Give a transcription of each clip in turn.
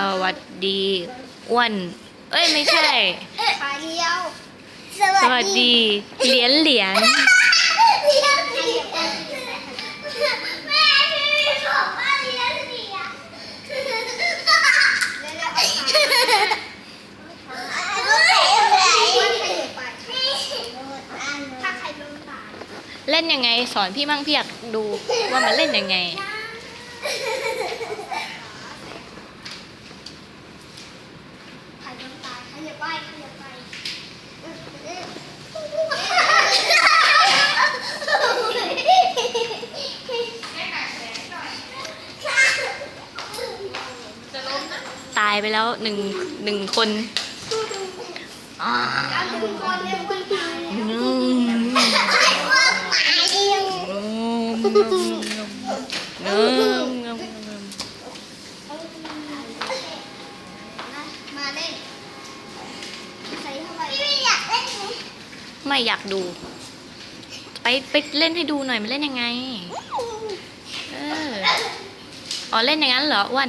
สวัสดีอ้วน เอ้ยไม่ใช่ ขาเดียวสวัสดีเหรียญเหรียญเลี้ยงเลี้ยงแม่พี่บอกว่าเลี้ยงเลี้ยงถ้าใครโดนตายเล่นยังไง สอนพี่มั่งพี่อยากดูว่ามันเล่นยังไงใครโดนตายใครอย่าไปใครอย่าไป ตายไปแล้วหนึ่งหนึ่งคนอ่าแล้วถึงคนเรียกคนตายอืมไอ้พวกตายเองงมงมงมงมมาเล่นใส่เข้าไปพี่ไม่อยากเล่นไหมไม่อยากดู ไปไปเล่นให้ดูหน่อยมันเล่นยังไง เออ อ๋อเล่นอย่างนั้นเหรออ้วน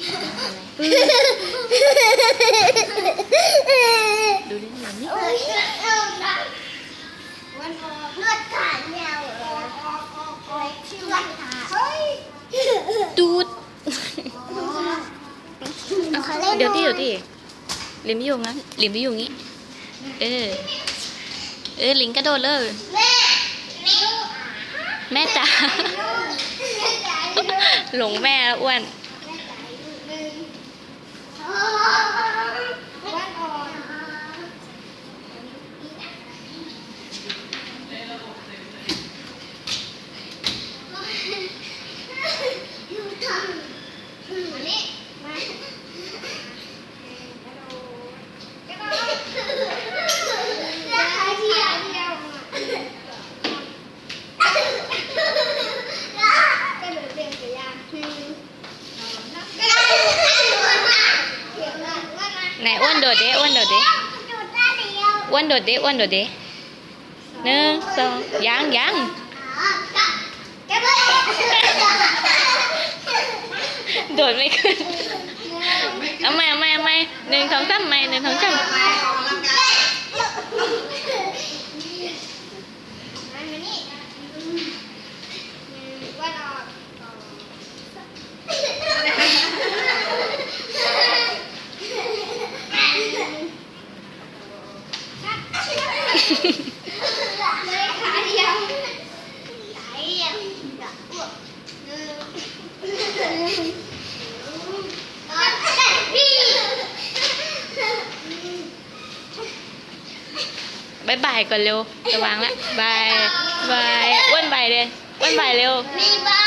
อย่าไปนู่นไปนู่นหนูหนูอะให้ดูดูมันกันไงอะดูดิเหมือนนี่วันออกเหี้ยดูเดี๋ยวดิเดี๋ยวดิลิมอยู่งั้นลิมอยู่งี้ เออ เออลิงกระโดดเลย แม่แม่จ๋าหลงแม่แล้วอ้วน này, uốn đồ đế, uốn đồ đế. Uốn đồ đế, uốn đồ đế. Nè, sao? Giang giang đồn mấy cơn ở mày ở mày ở mày. Nên thống thấp mày nên thống thấp บอ้วกหนึ่งพี่ บายบายก่อนเร็วจะวางละบายบายอ้วนบายเลยอ้วนบายเร็ว มีบ้า เ